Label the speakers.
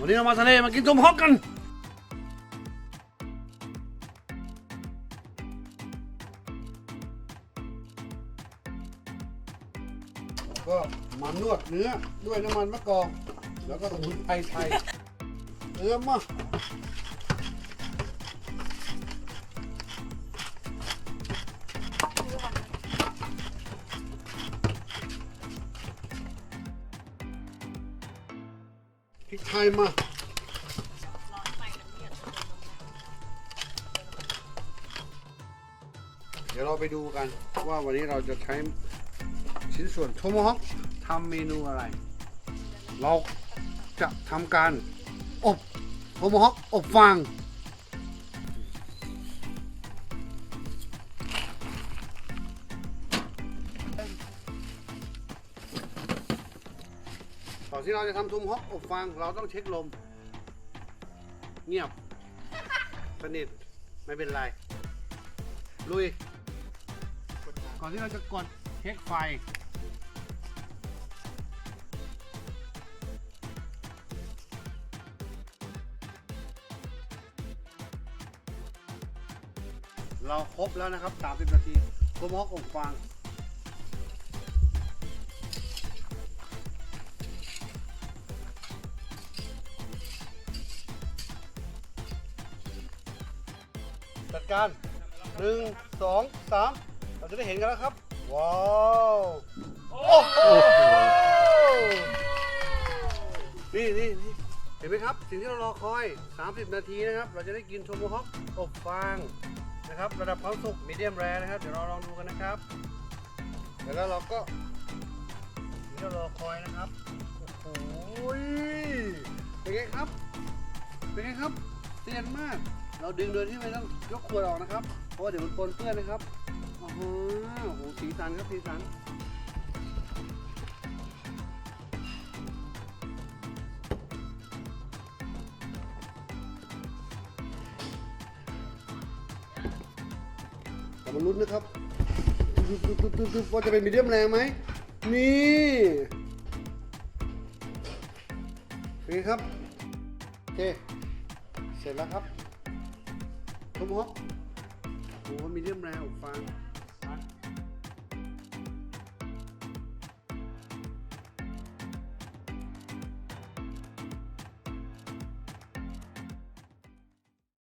Speaker 1: วันนี้เรามาทะเลมากินต้มฮอกกันก็มานวดเนื้อด้วยน้ำมันมะกอกแล้วก็สมุนไพรไทยเติมมา พริกไทยมาเดี๋ยวเราไปดูกันว่าวันนี้เราจะใช้ชิ้นส่วนโทมฮอคทำเมนูอะไร เราจะทำการอบโทมฮอคอบฟาง ก่อนที่เราจะทำโทมฮอคอบฟางเราต้องเช็คลม เงียบสนิทไม่เป็นไร ลุย ก่อนที่เราจะกดเช็คไฟ เราครบแล้วนะครับ 30 นาทีตัวมอกอบฟาง จัดการหนึ่งสองสามเราจะได้เห็นกันแล้วครับ ว้าวโอ้โหนี่นี่นี่เห็นไหมครับ สิ่งที่เรารอคอย 30 นาทีนะครับ เราจะได้กินโทโมฮอคอบฟางนะครับ ระดับความสุกมีเดียมแรนะครับ เดี๋ยวเราลองดูกันนะครับแล้วเราก็สิ่งที่เรารอคอยนะครับโอ้โหเป็นไงครับ เป็นไงครับเตียนมาก เราดึงโดยที่ไม่ต้องยกขวดออกนะครับ เพราะว่าเดี๋ยวมันปนเปื้อนนะครับโอ้โหโหสีสันครับสีสันเรามาลุ้นนะครับว่าจะเป็นมีเดียมแรงไหม นี่เป็นไงครับ โอเค เสร็จแล้วครับ ทุกมกโอ้มีเรื่องแราวฟัง